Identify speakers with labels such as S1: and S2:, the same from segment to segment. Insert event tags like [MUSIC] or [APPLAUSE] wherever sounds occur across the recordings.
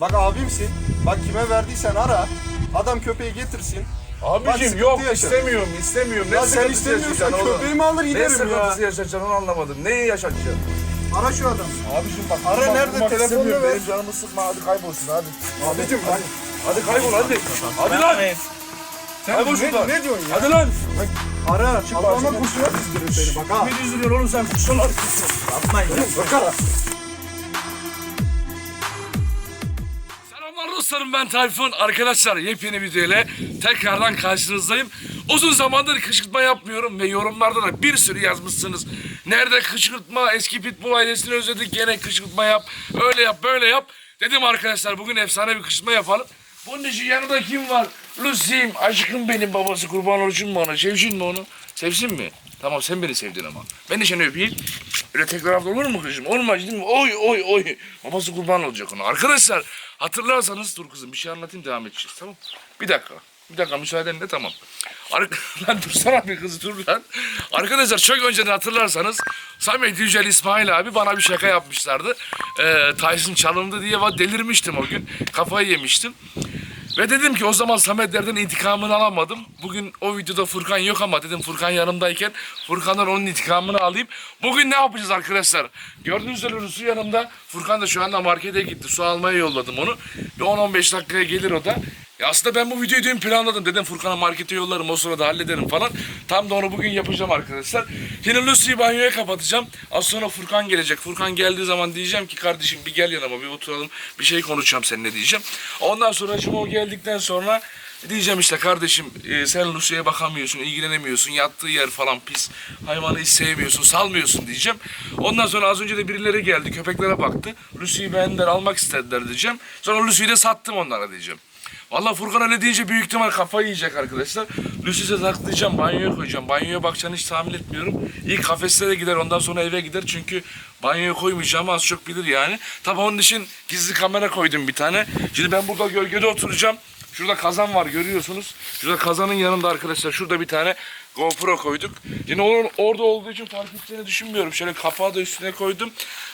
S1: Bak abimsin. Bak kime verdiysen ara. Adam köpeği getirsin. Bak,
S2: Abicim yok
S1: yaşa.
S2: istemiyorum istemiyorum. Ne
S1: Ya sen
S2: sıkıntısı
S1: istemiyorsan köpeğimi alır
S2: Ne
S1: giderim
S2: sıkıntısı
S1: ya.
S2: yaşayacaksın onu anlamadım. Neyi yaşatacaksın?
S1: Ara şu adamı.
S2: Abicim bak.
S1: Ara
S2: durmak-
S1: nerede?
S2: istemiyorum.
S1: ver.
S2: Benim canımı sıkma hadi kaybolsun hadi.
S1: Abicim bak.
S2: Hadi kaybol hadi. Hadi lan. Kaybol
S1: ne,
S2: şuradan.
S1: ne diyorsun ya?
S2: Hadi lan.
S1: Ara. Çık
S2: Allah
S1: bana
S2: aşkına.
S1: kusura dizdirir seni bak ha.
S2: Ne düzülüyor oğlum sen kuşlar.
S1: Bak ara.
S3: Dostlarım ben Tayfun. Arkadaşlar yepyeni video ile tekrardan karşınızdayım. Uzun zamandır kışkırtma yapmıyorum ve yorumlarda da bir sürü yazmışsınız. Nerede kışkırtma? Eski pitbull ailesini özledik. Gene kışkırtma yap. Öyle yap böyle yap. Dedim arkadaşlar bugün efsane bir kışkırtma yapalım. Bunun için yanında kim var? Lucy'm, aşkım benim babası kurban olsun ona? Sevsin mi onu? Sevsin mi? Tamam sen beni sevdin ama. Ben de seni öpeyim. Öyle tekrar abla olur mu kızım? Olmaz değil mi? Oy oy oy. Babası kurban olacak ona. Arkadaşlar hatırlarsanız dur kızım bir şey anlatayım devam edeceğiz tamam Bir dakika. Bir dakika müsaadenle tamam. Ar [LAUGHS] lan dursana bir kız dur lan. Arkadaşlar çok önceden hatırlarsanız Samet Yücel İsmail abi bana bir şaka yapmışlardı. Ee, Tyson çalındı diye delirmiştim o gün. Kafayı yemiştim. Ve dedim ki o zaman Sametlerden intikamını alamadım. Bugün o videoda Furkan yok ama dedim Furkan yanımdayken Furkan'dan onun intikamını alayım. Bugün ne yapacağız arkadaşlar? Gördüğünüz üzere su yanımda. Furkan da şu anda markete gitti. Su almaya yolladım onu. Bir 10-15 dakikaya gelir o da. Ya aslında ben bu videoyu dün planladım. Dedim Furkan'a markete yollarım o sırada hallederim falan. Tam da onu bugün yapacağım arkadaşlar. Şimdi Lucy'yi banyoya kapatacağım. Az sonra Furkan gelecek. Furkan geldiği zaman diyeceğim ki kardeşim bir gel yanıma bir oturalım. Bir şey konuşacağım seninle diyeceğim. Ondan sonra şimdi o geldikten sonra diyeceğim işte kardeşim e, sen Lucy'ye bakamıyorsun, ilgilenemiyorsun. Yattığı yer falan pis. Hayvanı hiç sevmiyorsun, salmıyorsun diyeceğim. Ondan sonra az önce de birileri geldi. Köpeklere baktı. Lucy'yi beğendiler, almak istediler diyeceğim. Sonra Lucy'yi de sattım onlara diyeceğim. Vallahi Furkan öyle deyince büyük ihtimal kafayı yiyecek arkadaşlar. Lucy'se saklayacağım, banyoya koyacağım. Banyoya bakacağını hiç tahmin etmiyorum. İlk kafeslere gider, ondan sonra eve gider. Çünkü banyoya koymayacağım az çok bilir yani. Tabii onun için gizli kamera koydum bir tane. Şimdi ben burada gölgede oturacağım. Şurada kazan var görüyorsunuz. Şurada kazanın yanında arkadaşlar şurada bir tane GoPro koyduk. Yine onun orada olduğu için fark edeceğini düşünmüyorum. Şöyle kapağı da üstüne koydum.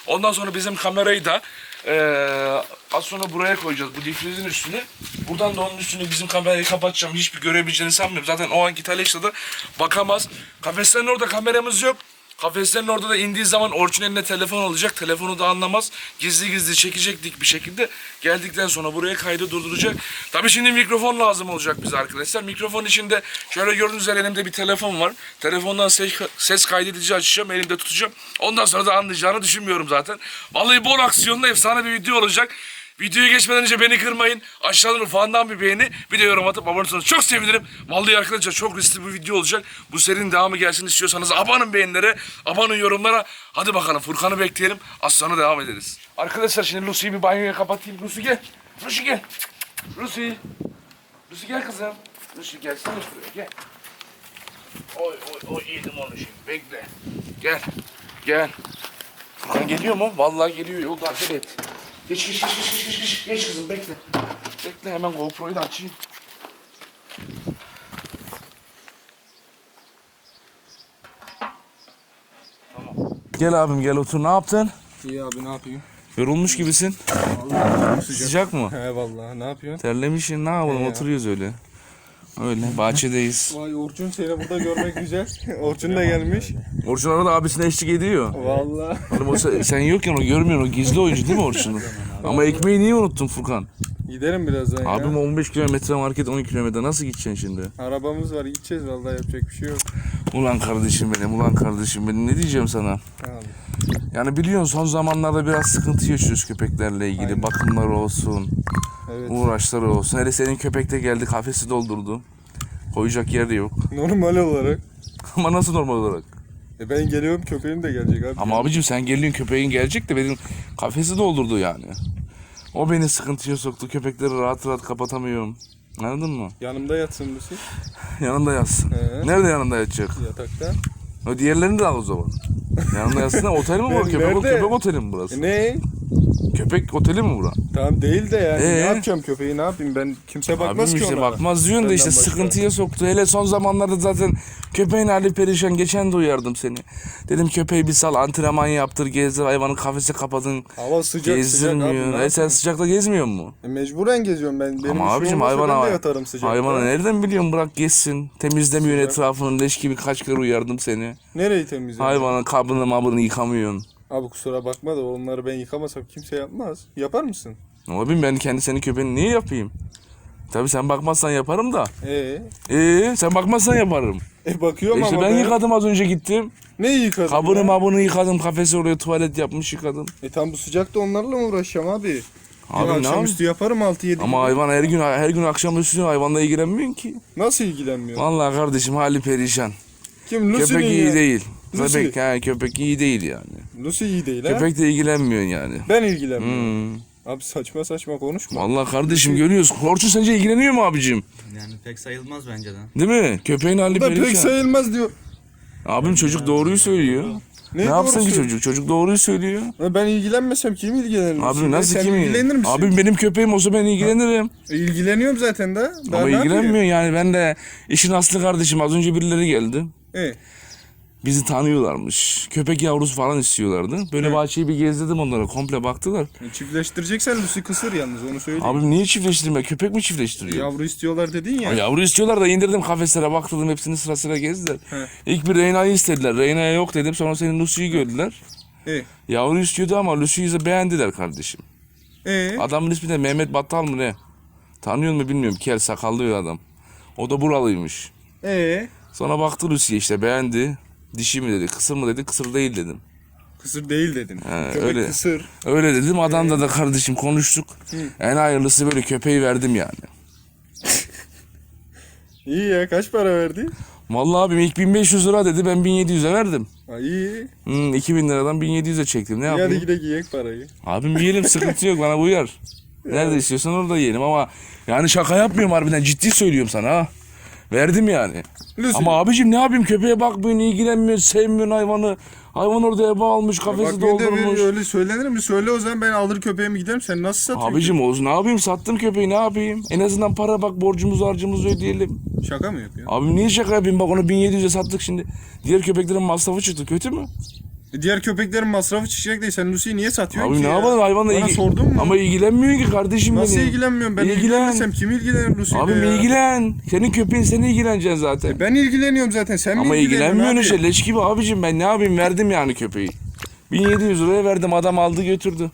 S3: Ondan sonra bizim kamerayı da eee az sonra buraya koyacağız bu difrizin üstüne. Buradan da onun üstüne bizim kamerayı kapatacağım. Hiçbir görebileceğini sanmıyorum. Zaten o anki Talex'te da bakamaz. Kafeslerin orada kameramız yok. Kafeslerin orada da indiği zaman Orçun eline telefon alacak. Telefonu da anlamaz. Gizli gizli çekecektik bir şekilde. Geldikten sonra buraya kaydı durduracak. Tabii şimdi mikrofon lazım olacak bize arkadaşlar. Mikrofon içinde şöyle gördüğünüz üzere elimde bir telefon var. Telefondan ses, ses kaydedici açacağım. Elimde tutacağım. Ondan sonra da anlayacağını düşünmüyorum zaten. Vallahi bol aksiyonlu efsane bir video olacak. Videoya geçmeden önce beni kırmayın. Aşağıdan ufağından bir beğeni, bir de yorum atıp abone olursanız çok sevinirim. Vallahi arkadaşlar çok riskli bir video olacak. Bu serinin devamı gelsin istiyorsanız abanın beğenilere, abanın yorumlara. Hadi bakalım Furkan'ı bekleyelim. Az sonra devam ederiz. Arkadaşlar şimdi Lucy'yi bir banyoya kapatayım. Lucy gel. Lucy gel. Lucy. Lucy gel kızım. Lucy gelsene şuraya gel. Oy oy oy yedim onu şimdi. Bekle. Gel. Gel. Furkan geliyor mu? Vallahi geliyor. Yolda hareket et. Geç geç geç geç geç geç geç kızım bekle. Bekle hemen GoPro'yu da açayım. Gel abim gel otur. Ne yaptın?
S1: İyi abi ne yapayım?
S3: Yorulmuş gibisin. Sıcak mı?
S1: He vallahi ne yapıyorsun?
S3: Terlemişsin. Ne yapalım? Oturuyoruz öyle. Öyle bahçedeyiz. [LAUGHS]
S1: Vay Orçun seni burada görmek güzel. [LAUGHS] Orçun da gelmiş.
S3: Orçun arada abisine eşlik ediyor.
S1: Vallahi.
S3: Oğlum o sen, sen yokken o görmüyorsun. O gizli oyuncu değil mi Orçun'un? [LAUGHS] Ama ekmeği niye unuttun Furkan?
S1: Giderim birazdan ya.
S3: Abim 15 kilometre market 10 kilometre nasıl gideceksin şimdi?
S1: Arabamız var gideceğiz vallahi yapacak bir şey yok.
S3: Ulan kardeşim benim, ulan kardeşim benim. Ne diyeceğim sana?
S1: Tamam.
S3: Yani biliyorsun son zamanlarda biraz sıkıntı yaşıyoruz köpeklerle ilgili.
S1: Aynen.
S3: Bakımları olsun,
S1: Evet.
S3: uğraşları olsun. Hele senin köpek de geldi kafesi doldurdu. Koyacak yer de yok.
S1: Normal olarak. [LAUGHS]
S3: Ama nasıl normal olarak?
S1: E ben geliyorum köpeğim de gelecek abi.
S3: Ama abicim sen geliyorsun köpeğin gelecek de benim kafesi doldurdu yani. O beni sıkıntıya soktu. Köpekleri rahat rahat kapatamıyorum. Anladın mı?
S1: Yanımda yatsın Lucy. [LAUGHS]
S3: Yanında yatsın.
S1: Ee?
S3: Nerede yanında yatacak?
S1: Yatakta.
S3: O diğerlerini de al o zaman. Yanında yatsın. Otel mi bu? [LAUGHS]
S1: Nerede?
S3: Köpek, köpek oteli mi burası?
S1: Ne?
S3: Köpek oteli mi bura?
S1: Tamam değil de yani
S3: Ee?
S1: ne yapacağım köpeği ne yapayım ben kimse bakmaz
S3: Abim
S1: ki
S3: işte
S1: ona.
S3: bakmaz diyorsun da
S1: Benden
S3: işte
S1: başka.
S3: sıkıntıya soktu. Hele son zamanlarda zaten köpeğin hali perişan. Geçen de uyardım seni. Dedim köpeği bir sal antrenman yaptır gezdir hayvanı kafese kapadın.
S1: Hava sıcak sıcak abi.
S3: Gezdirmiyor.
S1: ne
S3: E sen
S1: yapayım?
S3: sıcakta gezmiyor mu?
S1: E, mecburen geziyorum ben. Benim
S3: Ama abicim hayvana
S1: ben de yatarım sıcakta.
S3: hayvana nereden biliyorsun bırak gezsin. Temizlemiyorsun
S1: Sıcak.
S3: etrafını leş gibi kaç kere uyardım seni.
S1: Nereyi temizliyorum?
S3: Hayvanın kabını mabını yıkamıyorsun.
S1: Abi kusura bakma da onları ben yıkamasam kimse yapmaz. Yapar mısın?
S3: Abim ben kendi senin köpeğini niye yapayım? Tabii sen bakmazsan yaparım da.
S1: Ee,
S3: Ee sen bakmazsan yaparım.
S1: e bakıyorum
S3: işte
S1: ama
S3: ben yıkadım az önce gittim.
S1: Ne yıkadın
S3: Kabını
S1: ya?
S3: mabını yıkadım. Kafesi oraya tuvalet yapmış yıkadım.
S1: E tam bu sıcakta onlarla mı uğraşacağım abi?
S3: Abi ne
S1: akşamüstü yaparım 6-7
S3: Ama hayvan her gün her gün akşam üstüne hayvanla ilgilenmiyorsun ki.
S1: Nasıl ilgilenmiyor?
S3: Vallahi kardeşim hali perişan.
S1: Kim? Lucy'nin
S3: köpek iyi
S1: ya.
S3: değil.
S1: Lucy.
S3: Köpek, ha, köpek iyi değil yani.
S1: Lucy iyi değil ha.
S3: Köpek de ilgilenmiyorsun yani.
S1: Ben ilgilenmiyorum.
S3: Hmm.
S1: Abi saçma saçma konuşma.
S3: Vallahi kardeşim görüyoruz. Orçun sence ilgileniyor mu abicim?
S4: Yani pek sayılmaz bence de.
S3: Değil mi? Köpeğin hali
S1: Bu da
S3: perişan.
S1: pek sayılmaz diyor.
S3: Abim çocuk doğruyu söylüyor. Ne,
S1: Ne
S3: yapsın ki çocuk? Çocuk doğruyu söylüyor.
S1: Ben ilgilenmesem kim ilgilenir?
S3: Abi nasıl
S1: Sen
S3: kim?
S1: ilgilenir misin?
S3: Abim benim köpeğim olsa ben ilgilenirim.
S1: E, ilgileniyorum zaten de. Daha
S3: Ama
S1: ne yapayım?
S3: ilgilenmiyor yani. Ben de işin aslı kardeşim. Az önce birileri geldi.
S1: E,
S3: Bizi tanıyorlarmış. Köpek yavrusu falan istiyorlardı. Böyle bahçeyi bir gezdirdim onlara. Komple baktılar.
S1: e, çiftleştireceksen Lucy kısır yalnız onu söyleyeyim.
S3: Abi niye çiftleştirme? Köpek mi çiftleştiriyor?
S1: Yavru istiyorlar dedin ya.
S3: Ya. Yavru istiyorlar da indirdim kafeslere baktırdım hepsini sıra sıra gezdiler.
S1: He.
S3: İlk bir Reyna'yı istediler. Reyna'ya yok dedim sonra senin Lucy'yi gördüler.
S1: E,
S3: Yavru istiyordu ama Lucy'yi de beğendiler kardeşim.
S1: e,
S3: Adamın ismi de Mehmet Battal mı ne? Tanıyor mu bilmiyorum. Kel sakallı bir adam. O da buralıymış.
S1: e.
S3: Sonra baktı Lucy'ye işte beğendi. Dişi mi dedi, kısır mı dedi, kısır değil dedim.
S1: Kısır değil dedin.
S3: He,
S1: Köpek
S3: öyle.
S1: kısır.
S3: Öyle dedim. Adamla da kardeşim konuştuk. En hayırlısı böyle köpeği verdim yani. [LAUGHS]
S1: İyi ya kaç para verdi?
S3: Vallahi abim ilk 1500 lira dedi ben 1700'e verdim.
S1: Ha, iyi.
S3: Hmm, 2000 liradan 1700'e çektim. Ne
S1: İyi hadi
S3: yapayım?
S1: gidelim yiyek parayı.
S3: Abim yiyelim sıkıntı yok bana uyar. [LAUGHS] Nerede istiyorsan orada yiyelim ama yani şaka yapmıyorum harbiden ciddi söylüyorum sana ha. Verdim yani.
S1: Lucy.
S3: Ama abicim ne yapayım köpeğe bakmıyorsun, ilgilenmiyorsun, sevmiyorsun hayvanı. Hayvan orada ebe almış, kafesi
S1: Bak
S3: doldurmuş.
S1: bir öyle söylenir mi? Söyle o zaman ben alır köpeğimi giderim. Sen nasıl satıyorsun?
S3: Abicim olsun ne yapayım sattım köpeği ne yapayım? En azından para bak borcumuzu harcımızı ödeyelim.
S1: Şaka mı yapıyorsun?
S3: Abim niye şaka yapayım bak onu 1700'e sattık şimdi. Diğer köpeklerin masrafı çıktı kötü mü?
S1: E, Diğer köpeklerin masrafı çıkacak değil. Sen Lucy'yi niye satıyorsun
S3: Abi
S1: ki
S3: ne
S1: ya?
S3: yapalım hayvanla
S1: Bana
S3: ilgi-
S1: sordun mu?
S3: Ama ilgilenmiyor ki kardeşim
S1: Nasıl
S3: benim.
S1: ilgilenmiyorum? Ben
S3: İlgilen.
S1: ilgilenmesem kim ilgilenir Lucy'yle
S3: Abim
S1: ya?
S3: ilgilen. Senin köpeğin seni ilgileneceksin zaten.
S1: Ben ilgileniyorum zaten. Sen mi
S3: Ama
S1: ilgileniyorsun
S3: ilgilenmiyorsun
S1: abi?
S3: işte leş gibi abicim ben ne yapayım verdim yani köpeği. 1700 liraya verdim adam aldı götürdü.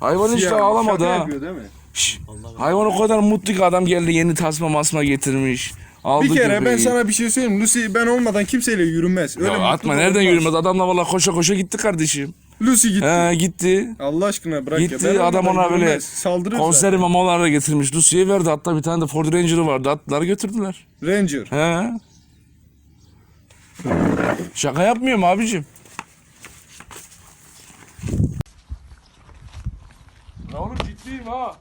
S3: Hayvan işte
S1: Ya,
S3: ağlamadı
S1: şaka
S3: ha.
S1: yapıyor değil mi?
S3: Şş, hayvan o kadar mutlu ki adam geldi yeni tasma masma getirmiş. Aldı
S1: Bir kere ben sana bir şey söyleyeyim. Lucy ben olmadan kimseyle yürümez. Öyle
S3: Ya atma nereden
S1: olmaz.
S3: yürümez adamla valla koşa koşa gitti kardeşim.
S1: Lucy gitti.
S3: He gitti.
S1: Allah aşkına bırak ya.
S3: Gitti
S1: Ben
S3: adam
S1: olmadan
S3: ona böyle
S1: yürümez. Saldırır
S3: mamalarla getirmiş. Lucy'ye verdi hatta bir tane de Ford Ranger'ı vardı attılar götürdüler.
S1: Ranger.
S3: He. Şaka yapmıyorum abicim. Ya oğlum ciddiyim ha.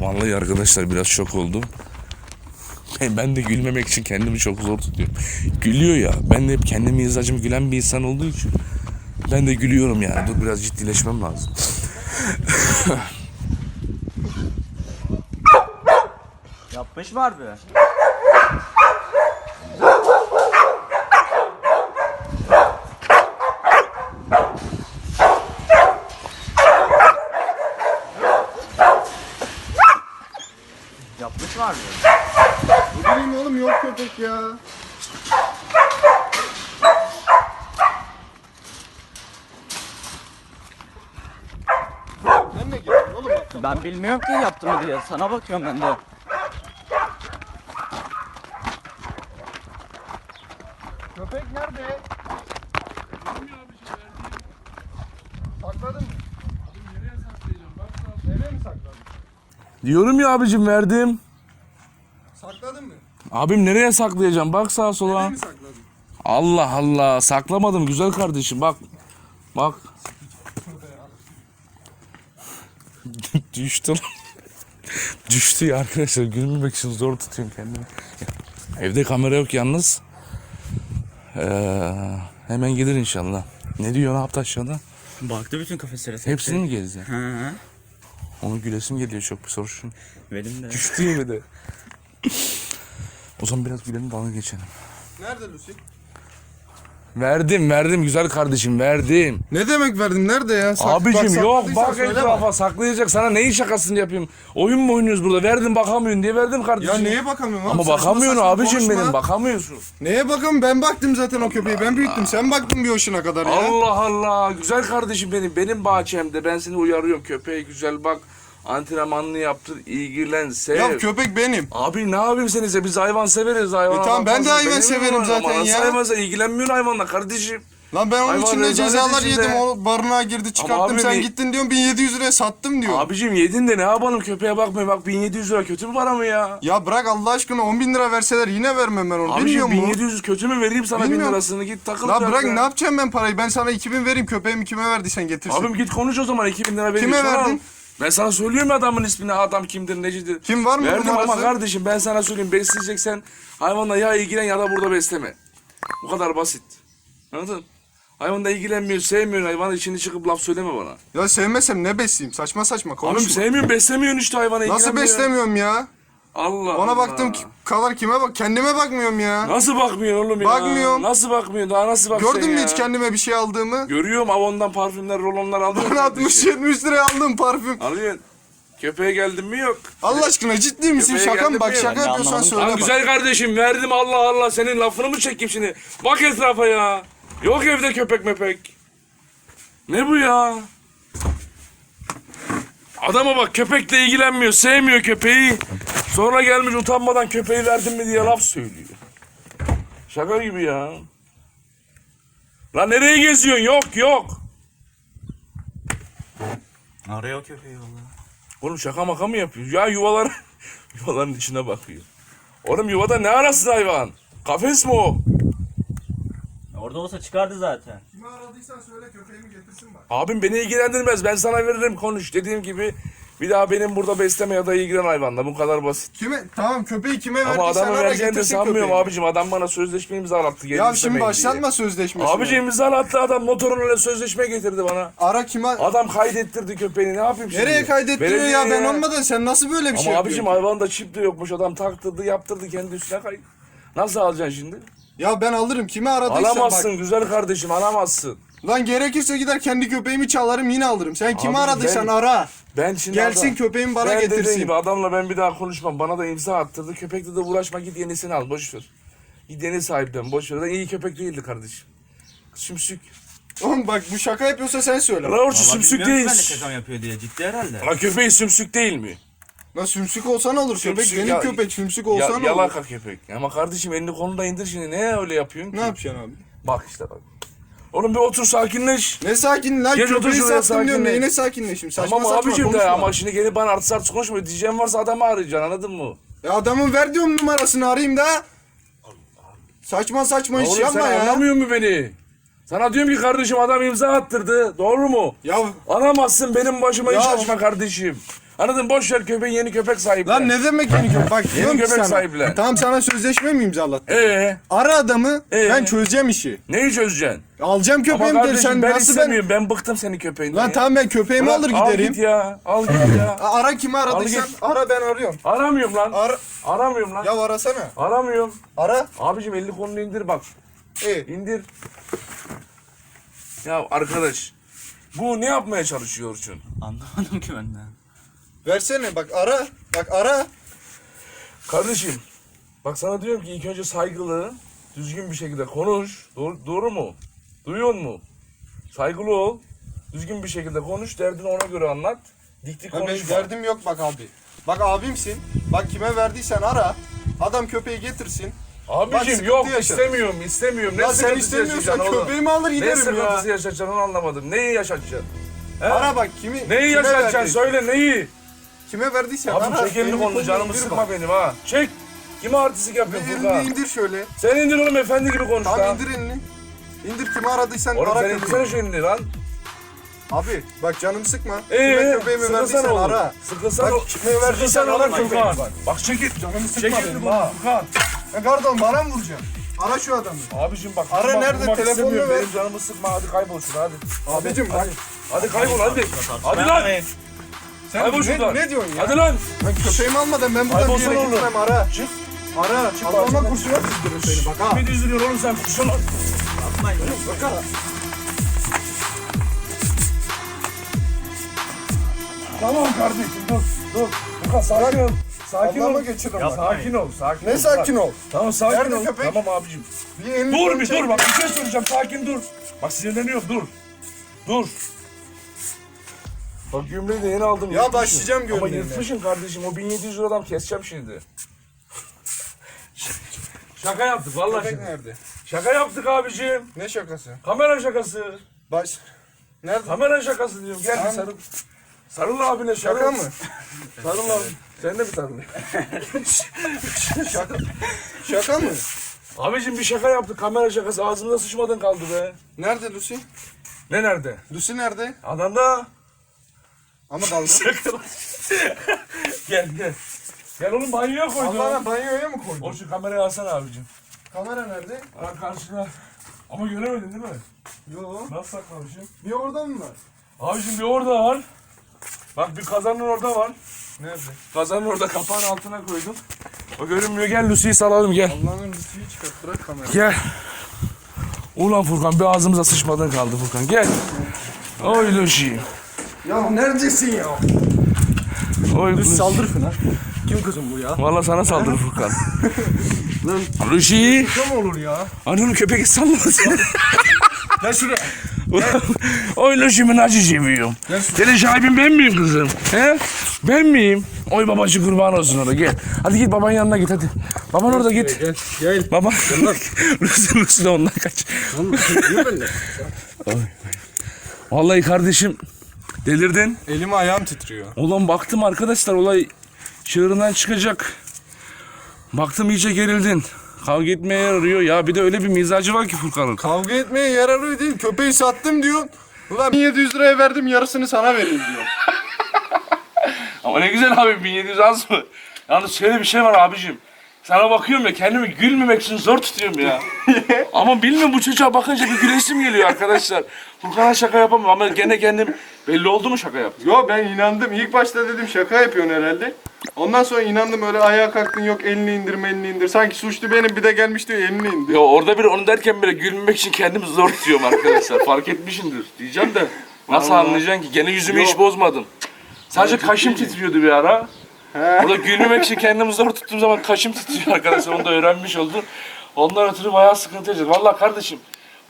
S3: Vallahi arkadaşlar biraz şok oldum. Ben, de gülmemek için kendimi çok zor tutuyorum. Gülüyor ya. Ben de hep kendi mizacım gülen bir insan olduğu için. Ben de gülüyorum yani. Dur biraz ciddileşmem lazım.
S4: Yapmış var be. Yapmış var be.
S1: Ne bileyim oğlum yok köpek ya. Sen ne girdin oğlum?
S4: Ben bilmiyorum ki yaptı mı diye. Sana bakıyorum ben de.
S1: Köpek nerede? Sakladın mı? Nereye mi sakladın?
S3: Diyorum ya abicim verdim.
S1: Sakladın mı?
S3: Abim nereye saklayacağım? Bak sağa
S1: Nereye
S3: sola.
S1: mi sakladın?
S3: Allah Allah saklamadım güzel kardeşim bak. Bak. [LAUGHS] Düştü lan. Düştü ya arkadaşlar gülmemek için zor tutuyorum kendimi. Evde kamera yok yalnız. Ee, Hemen gelir inşallah. Ne diyor ne yaptı aşağıda?
S4: Baktı bütün kafeslere.
S3: Hepsini mi gezdi?
S4: Hı hı.
S3: Onun gülesim geliyor çok bir soru şunu.
S4: Benim de.
S3: Düştü mi de? o zaman biraz gülelim dalga geçelim.
S1: Nerede Lucy?
S3: Verdim verdim güzel kardeşim verdim.
S1: Ne demek verdim? Nerede ya? Sak-
S3: Abicim
S1: bak,
S3: yok
S1: sakladıysan
S3: bak
S1: söyle
S3: etrafa saklayacak sana neyin şakasını yapayım. Oyun mu oynuyoruz burada verdim bakamıyorsun diye verdim kardeşim.
S1: Ya neye bakamıyorum abi?
S3: Ama
S1: Saçma
S3: bakamıyorsun
S1: saçma
S3: abicim
S1: konuşma.
S3: benim bakamıyorsun.
S1: Neye bakalım? Ben baktım zaten o köpeği. Ben büyüttüm. Sen baktın bir hoşuna kadar ya.
S3: Allah Allah güzel kardeşim benim benim bahçemde ben seni uyarıyorum köpeğe güzel bak antrenmanını yaptır ilgilen sev.
S1: Ya köpek benim.
S3: Abi ne yapayım seni se- biz hayvan severiz hayvan.
S1: E tamam, ben de hayvan
S3: Benim
S1: severim
S3: var.
S1: zaten
S3: Ama nasıl
S1: ya.
S3: hayvan sen ilgilenmiyorsun hayvanla kardeşim.
S1: Lan ben onun
S3: Hayvan
S1: içinde
S3: rezalet
S1: cezalar
S3: içinde.
S1: yedim. O barınağa girdi çıkarttım.
S3: abi
S1: Sen
S3: bir-
S1: gittin diyorsun 1700 liraya sattım diyor.
S3: Abicim yedin de ne yapalım köpeğe bakmayın bak 1700 lira kötü mü para mı ya?
S1: Ya bırak Allah aşkına 10 bin lira verseler yine vermem ben onu.
S3: Abicim
S1: Bilmiyor musun?
S3: 1700 kötü mü vereyim sana 1000
S1: Bilmiyorum.
S3: lirasını git takıl.
S1: La
S3: biraz
S1: bırak
S3: ya.
S1: ne yapacağım ben parayı? Ben sana 2000 vereyim köpeğimi kime verdiysen getirsin.
S3: Abim git konuş o zaman 2000 lira vereyim.
S1: Kime verdin?
S3: Ben sana söylüyorum adamın ismini adam kimdir necidir.
S1: Kim var mı
S3: Verdim
S1: numarası?
S3: ama kardeşim ben sana söyleyeyim besleyeceksen hayvanla ya ilgilen ya da burada besleme. Bu kadar basit. Anladın? Hayvanla ilgilenmiyor, sevmiyor hayvanın içini çıkıp laf söyleme bana.
S1: Ya sevmesem ne besleyeyim? Saçma saçma konuşma.
S3: Abim sevmiyorsun, beslemiyorsun işte hayvanı
S1: Nasıl
S3: ilgilenmiyor.
S1: beslemiyorum ya?
S3: Allah
S1: Ona
S3: Allah.
S1: baktım ki- kadar kime bak? Kendime bakmıyorum ya.
S3: Nasıl bakmıyorsun oğlum ya?
S1: Bakmıyorum.
S3: Nasıl bakmıyorsun? Daha nasıl bakacaksın
S1: Gördün mü
S3: ya?
S1: hiç kendime bir şey aldığımı?
S3: Görüyorum Avon'dan parfümler, rolonlar aldım.
S1: Ben 60-70 liraya aldım parfüm.
S3: Alıyorsun. Köpeğe geldin mi yok.
S1: Allah aşkına ciddi misin?
S3: Köpeğe
S1: Şaka mı?
S3: geldim
S1: Bak
S3: mi?
S1: şaka
S4: Ben
S1: yapıyorsan
S4: anlamadım.
S1: söyle
S3: Lan
S1: bak.
S3: güzel kardeşim verdim Allah Allah senin lafını mı çekeyim şimdi? Bak etrafa ya. Yok evde köpek mepek. Ne bu ya? Adama bak köpekle ilgilenmiyor, sevmiyor köpeği. Sonra gelmiş utanmadan köpeği verdim mi diye laf söylüyor. Şaka gibi ya. Lan nereye geziyorsun? Yok yok.
S4: Arıyor köpeği valla.
S3: Oğlum şaka maka mı yapıyor? Ya yuvalar [LAUGHS] yuvaların içine bakıyor. Oğlum yuvada ne arasın hayvan? Kafes mi o?
S4: Orada olsa çıkardı zaten.
S1: Kimi aradıysan söyle köpeğimi getirsin bak.
S3: Abim beni ilgilendirmez. Ben sana veririm konuş. Dediğim gibi bir daha benim burada besleme ya da ilgilen hayvanla. Bu kadar basit.
S1: Kime? Tamam köpeği kime
S3: Ama
S1: verdiysen
S3: adamı
S1: ara
S3: vereceğini de
S1: getirsin
S3: sanmıyorum
S1: köpeği.
S3: abicim. Adam bana sözleşme imzalattı. gelin
S1: Ya
S3: istemeyin
S1: şimdi
S3: diye.
S1: başlatma sözleşmesini.
S3: Abicim imzalattı adam. Motoruna sözleşme getirdi bana.
S1: Ara kime?
S3: Adam kaydettirdi köpeğini. Ne yapayım şimdi?
S1: Nereye kaydettiriyor
S3: Belediye
S1: ya ben olmadan sen nasıl böyle bir
S3: Ama
S1: şey
S3: abicim
S1: yapıyorsun?
S3: hayvanda çip de yokmuş. Adam taktırdı yaptırdı kendi üstüne kay. Nasıl alacaksın şimdi?
S1: Ya ben alırım kime aradıysan
S3: Alamazsın
S1: bak.
S3: güzel kardeşim alamazsın.
S1: Lan gerekirse gider kendi köpeğimi çalarım yine alırım. Sen kimi
S3: Abicim
S1: aradıysan
S3: ben-
S1: ara.
S3: Ben şimdi
S1: Gelsin
S3: adam-
S1: köpeğimi bana
S3: ben dediğim
S1: getirsin.
S3: gibi adamla ben bir daha konuşmam. Bana da imza attırdı. Köpekle de uğraşma git yenisini al boş ver. Git yeni sahipten boş ver. Da iyi köpek değildi kardeşim. Sümsük.
S1: Oğlum bak bu şaka yapıyorsa sen söyle.
S3: La orçu sümsük değil.
S4: Ben de şaka yapıyor diye ciddi herhalde.
S3: La köpeği sümsük değil mi?
S1: Lan sümsük olsa ne olur köpek?
S3: Sümsük
S1: Benim
S3: ya-
S1: köpek sümsük
S3: Ya,
S1: olsa ne olur?
S3: yalaka köpek. Ama kardeşim elini kolunu indir şimdi. Ne öyle yapıyorsun ki?
S1: Ne yapacaksın abi?
S3: Bak işte bak. Oğlum bir otur sakinleş.
S1: Ne sakin lan
S3: Geç otur
S1: köpeği
S3: şuraya,
S1: sattım diyorum
S3: sakinleş.
S1: neyine sakinleşim saçma
S3: Tamam
S1: saçma
S3: abicim de
S1: konuşma.
S3: ama şimdi gelip bana artı artı konuşma. Diyeceğim varsa adamı arayacaksın anladın mı?
S1: Ya adamın ver diyorum numarasını arayayım da. Saçma saçma iş
S3: Oğlum
S1: yapma
S3: sen
S1: ya.
S3: anlamıyor mu beni? Sana diyorum ki kardeşim adam imza attırdı. Doğru mu?
S1: Ya
S3: Alamazsın benim başıma iş
S1: Ya-
S3: açma kardeşim. Anladın boş ver köpeğin yeni köpek sahiplen.
S1: lan ne demek yeni köpek? Bak diyorum ki
S3: köpek
S1: sana.
S3: sahiplen.
S1: Tamam sana sözleşme mi imzalattın?
S3: Ee,
S1: Ara adamı
S3: Ee?
S1: ben çözeceğim işi.
S3: neyi çözeceksin?
S1: Alacağım
S3: Ama
S1: köpeğimi de
S3: kardeşim
S1: sen
S3: ben
S1: nasıl ben...
S3: istemiyorum. Ben... bıktım senin köpeğinden
S1: Lan
S3: ya.
S1: tamam ben köpeğimi
S3: Bırak,
S1: alır
S3: Al
S1: giderim.
S3: git ya. Al git ya. [LAUGHS]
S1: A- Ara kimi aradıysan
S3: git.
S1: ara ben arıyorum.
S3: Aramıyorum lan.
S1: Ara...
S3: Aramıyorum lan.
S1: Ya arasana.
S3: Aramıyorum.
S1: Ara.
S3: Abicim elini kolunu indir bak.
S1: İyi.
S3: İndir. Ya arkadaş. Bu ne yapmaya çalışıyor Orçun?
S4: Anlamadım ki ben de.
S1: Versene bak ara. Bak ara.
S3: Kardeşim. Bak sana diyorum ki ilk önce saygılı, düzgün bir şekilde konuş. Doğru, doğru mu? Duyuyor mu? Saygılı ol. Düzgün bir şekilde konuş. Derdini ona göre anlat. Dik dik
S1: Ya benim
S3: konuşma.
S1: derdim yok bak abi. Bak abimsin. Bak kime verdiysen ara. Adam köpeği getirsin. Bak,
S3: Abicim
S1: sıkıntı
S3: yok istemiyorum istemiyorum. Ne
S1: Ya sen
S3: sıkıntısı
S1: istemiyorsan
S3: yaşayacaksın oğlum?
S1: köpeğimi alır
S3: Ne
S1: giderim
S3: sıkıntısı
S1: ya.
S3: yaşatacaksın onu anlamadım. Neyi yaşatacaksın? He?
S1: Ara bak kimi
S3: Neyi
S1: kime
S3: yaşatacaksın
S1: verdiysen.
S3: söyle neyi?
S1: Kime verdiysen
S3: Abi
S1: ara.
S3: çek elini
S1: Elini
S3: kolunu canımı
S1: indir
S3: sıkma
S1: bak.
S3: benim ha. Çek. Kime artistik yapıyorsun
S1: Elini
S3: Furkan?
S1: indir şöyle.
S3: Sen indir oğlum efendi gibi konuş
S1: Tamam
S3: lan.
S1: indir elini. İndir kimi aradıysan
S3: Oğlum
S1: ara
S3: sen
S1: köpeği.
S3: indirsene şu elini lan.
S1: Abi bak canımı sıkma.
S3: Ee,
S1: kime köpeğimi
S3: sıkılsana
S1: verdiysen
S3: oğlum.
S1: ara.
S3: Sıkılsana.
S1: Bak kime verdiysen
S3: Sıkılsana
S1: ara
S3: oğlum
S1: köpeğimi
S3: Furkan.
S1: bak.
S3: Çekil.
S1: Canımı sıkma
S3: Çekil
S1: benim ha.
S3: Furkan.
S1: Ya pardon bana mı vuracaksın? Ara şu adamı.
S2: Abicim bak.
S1: Ara
S2: vurmak-
S1: nerede? Telefonunu ver.
S2: Benim canımı sıkma hadi kaybolsun hadi.
S1: Abicim bak.
S2: Hadi kaybol hadi. Hadi lan.
S1: Sen
S2: Kaybol
S1: ne,
S2: şuradan.
S1: ne diyorsun ya?
S2: Hadi lan.
S1: Ben köpeğimi almadan ben buradan bir yere gitmem ara.
S2: Çık.
S1: Ara çık
S2: Allah
S1: ondan
S2: aşkına.
S1: kurşuna sızdırırım seni bak ha.
S2: Bir düzülüyor oğlum sen kurşun al.
S1: Bak ha.
S2: Tamam kardeşim dur dur. Furkan sakin ol. Sakin ol.
S1: geçiririm
S2: Ya
S1: bak.
S2: sakin ol sakin ol.
S1: Ne sakin ol?
S2: Tamam sakin
S1: Nerede
S2: ol.
S1: köpek?
S2: Tamam abicim.
S1: Bir elini
S2: Dur bir
S1: çek.
S2: dur bak bir şey söyleyeceğim sakin dur. Bak sinirleniyorum dur. Dur. Bak gömleği de yeni aldım.
S1: Ya
S2: yırtmışım.
S1: başlayacağım
S2: Ama
S1: gömleğine.
S2: yırtmışsın kardeşim o 1700 liradan keseceğim şimdi. [LAUGHS] Şaka yaptık vallahi
S1: Köpek
S2: şimdi.
S1: nerede?
S2: Şaka yaptık abicim.
S1: Ne şakası?
S2: Kamera şakası.
S1: Baş. Nerede?
S2: Kamera şakası diyorum. Gel bir
S1: Tamam.
S2: sarıl. Sarıl abine sarıl.
S1: Şaka mı?
S2: Sarıl abi. Sen de bir sarıl. [LAUGHS]
S1: Şaka. Şaka mı?
S2: Abicim bir şaka yaptık. Kamera şakası. Ağzımda sıçmadın kaldı be.
S1: Nerede Lucy?
S2: Ne nerede?
S1: Lucy nerede?
S2: Adamda.
S1: Ama dalga. [LAUGHS]
S2: gel gel. Gel oğlum banyoya koydum.
S1: Allah'ına banyoya mı
S2: O
S1: koydun?
S2: şu kamerayı alsana abicim.
S1: Kamera nerede?
S2: Ara karşına. Ama göremedin değil mi?
S1: Yo.
S2: Nasıl saklamışım?
S1: Bir orada mı var?
S2: Abicim bir orada var. Bak bir kazanın orada var.
S1: Nerede?
S2: Kazanın orada kapağın altına koydum. O görünmüyor. Gel Lucy'yi salalım gel.
S1: Allah'ın Lucy'yi çıkart bırak kamerayı.
S2: Gel. Ulan Furkan bir ağzımıza sıçmadan kaldı Furkan. Gel. Oy Lucy.
S1: Ya neredesin ya?
S2: Oy Lucy.
S1: Saldır Fınar. Kim kızım bu ya?
S2: Valla sana saldır Furkan. [LAUGHS] Lucy.
S1: Ne olur ya?
S2: Ananı köpek sallamasın.
S1: Gel şuraya.
S2: Oy Lucy'min acı seviyorum. Senin sahibin ben miyim kızım? He? Ben miyim? Oy babacı kurban olsun orada gel. Hadi git babanın yanına git hadi. Baban orada git.
S1: Gel. Gel.
S2: Baba. Lucy Lucy de ondan kaç. Oy. Vallahi kardeşim delirdin.
S1: Elim ayağım titriyor.
S2: Ulan baktım arkadaşlar olay çığırından çıkacak. Baktım iyice gerildin. Kavga etmeye yarıyor. Ya bir de öyle bir mizacı var ki Furkan'ın.
S1: Kavga etmeye yararıyor değil. Köpeği sattım diyor. Ulan 1700 liraya verdim yarısını sana vereyim diyor. [LAUGHS]
S3: Ama ne güzel abi 1700 az mı? Yalnız şöyle bir şey var abicim. Sana bakıyorum ya kendimi gülmemek için zor tutuyorum ya. [LAUGHS] ama bilmiyorum bu çocuğa bakınca bir gülesim geliyor arkadaşlar. Furkan'a şaka yapamam ama gene kendim belli oldu mu şaka yap?
S1: Yo ben inandım. İlk başta dedim şaka yapıyorsun herhalde. Ondan sonra inandım öyle ayağa kalktın yok elini indir elini indir. Sanki suçlu benim bir de gelmiş diyor elini indir.
S3: Ya orada bir onu derken bile gülmemek için kendimi zor tutuyorum arkadaşlar. [LAUGHS] Fark etmişsindir diyeceğim de. Nasıl
S1: Vallahi.
S3: anlayacaksın ki? Gene yüzümü hiç
S1: Yok.
S3: bozmadım. Sadece
S1: ciddi
S3: kaşım
S1: miyim?
S3: titriyordu bir ara.
S1: He.
S3: Orada gülmemek için kendimi zor tuttuğum zaman kaşım titriyor arkadaşlar. Onu da öğrenmiş oldum. Ondan ötürü bayağı sıkıntı yaşadım. Valla kardeşim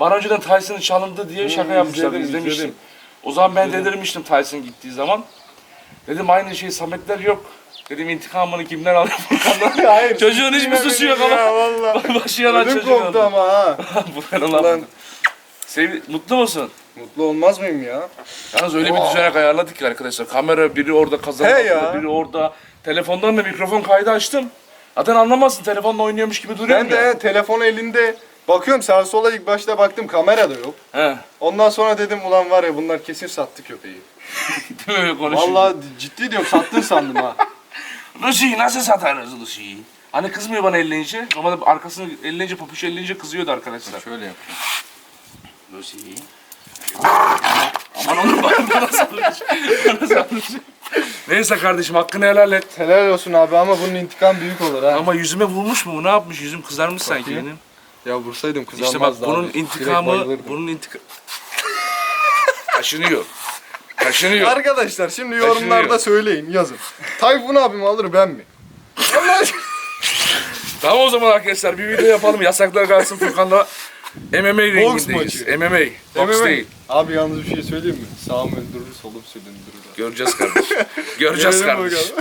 S3: bana önceden Tyson'ın çalındı diye şaka yapmışlar.
S1: izledim,
S3: izlemiştim.
S1: izledim.
S3: O zaman ben delirmiştim Tyson gittiği zaman. Dedim aynı şey Sametler yok. Dedim intikamını kimden alıyor Furkan'dan? [LAUGHS]
S1: Hayır.
S3: Çocuğun hiçbir suçu yok
S1: Ya
S3: ama.
S1: valla. [LAUGHS]
S3: Başı yanan
S1: Ödüm
S3: çocuğun
S1: koptu
S3: adı.
S1: ama ha. [LAUGHS]
S3: Furkan'ın
S1: Ulan
S3: lafı. Sev- Mutlu musun?
S1: mutlu olmaz mıyım ya?
S3: Yalnız öyle bir düzenek ayarladık ki arkadaşlar. Kamera biri orada kazanıyor,
S1: He ya.
S3: biri orada. Telefondan da mikrofon kaydı açtım. Zaten anlamazsın telefonla oynuyormuş gibi duruyor
S1: Ben de telefon elinde bakıyorum sağa sola ilk başta baktım kamera da yok.
S3: He.
S1: Ondan sonra dedim ulan var ya bunlar kesin sattı köpeği. [LAUGHS]
S3: Değil mi öyle konuşuyor?
S1: Vallahi ciddi diyorum sattın sandım ha. [LAUGHS]
S3: Lucy'yi nasıl satarız Lucy'yi? Hani kızmıyor bana elleyince. Ama arkasını elleyince, papuç elleyince kızıyordu arkadaşlar.
S1: Şöyle yap.
S3: Lucy'yi. Aman onu bana, bana sallıyor. Bana sallıyor. Neyse kardeşim hakkını helal et.
S1: Helal olsun abi ama bunun intikam büyük olur ha.
S3: Ama yüzüme vurmuş mu? bu? Ne yapmış? Yüzüm kızarmış sanki
S1: Bakayım.
S3: benim.
S1: Ya vursaydım kızarmazdı
S3: İşte bak bunun
S1: abi. Direkt
S3: intikamı,
S1: bayılırdım.
S3: bunun intikam... [LAUGHS] Kaşınıyor. Kaşınıyor.
S1: Arkadaşlar şimdi yorumlarda söyleyin yazın. Tayfun abim alır ben mi? Allah aşkına. [LAUGHS]
S3: Tamam o zaman arkadaşlar bir video yapalım. Yasaklar kalsın Furkan'la MMA ringindeyiz.
S1: maçı.
S3: MMA. Box
S1: MMA.
S3: değil.
S1: Abi yalnız bir şey söyleyeyim mi? Sağım öldürür, solum süründürür.
S3: Göreceğiz kardeşim. [LAUGHS] Göreceğiz
S1: Görelim
S3: kardeşim.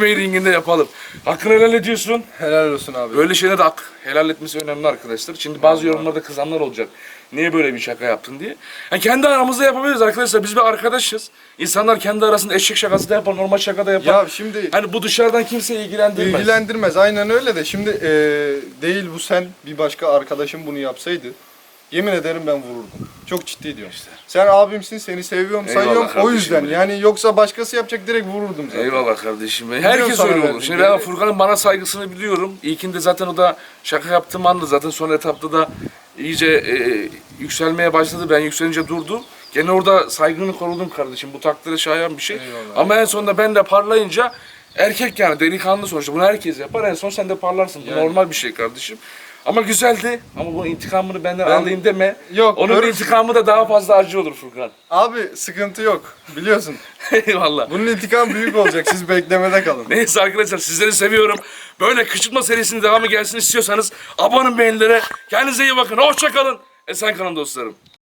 S3: MMA ringinde yapalım. Hakkını helal ediyorsun.
S1: Helal olsun abi.
S3: Böyle şeyler de hak helal etmesi önemli arkadaşlar. Şimdi bazı yorumlarda kızanlar olacak. Niye böyle bir şaka yaptın diye. Yani kendi aramızda yapabiliriz arkadaşlar. Biz bir arkadaşız. İnsanlar kendi arasında eşek şakası da yapar, normal şaka da yapar.
S1: Ya şimdi
S3: Hani bu dışarıdan kimseyi ilgilendirmez.
S1: ilgilendirmez aynen öyle de şimdi eee, değil bu sen bir başka arkadaşım bunu yapsaydı yemin ederim ben vururdum. Çok ciddi diyorum. Sen abimsin, seni seviyorum,
S3: Eyvallah
S1: sayıyorum. O
S3: kardeşim
S1: yüzden
S3: benim.
S1: yani yoksa başkası yapacak direkt vururdum zaten.
S3: Eyvallah kardeşim. benim. Herkes
S1: sana
S3: öyle olur. Şimdi ben Furkan'ın bana saygısını biliyorum. İlkinde zaten o da şaka yaptığım anda zaten son etapta da iyice e, yükselmeye başladı. Ben yükselince durdu. Gene orada saygını korudum kardeşim. Bu takdire şayan bir şey. Ama en sonunda ben de parlayınca erkek yani delikanlı sonuçta. Bunu herkes yapar. En son sen de parlarsın. Bu normal bir şey kardeşim. Ama güzeldi. Ama bu intikamını benden alayım deme.
S1: Yok,
S3: Onun
S1: görürsün.
S3: intikamı da daha fazla acı olur Furkan.
S1: Abi sıkıntı yok. Biliyorsun. [LAUGHS]
S3: Eyvallah.
S1: Bunun intikam büyük olacak. Siz beklemede kalın.
S3: Neyse arkadaşlar sizleri seviyorum. Böyle kışırtma serisinin devamı gelsin istiyorsanız abone olun beğenilere. Kendinize iyi bakın. Hoşça kalın. Esen kalın dostlarım.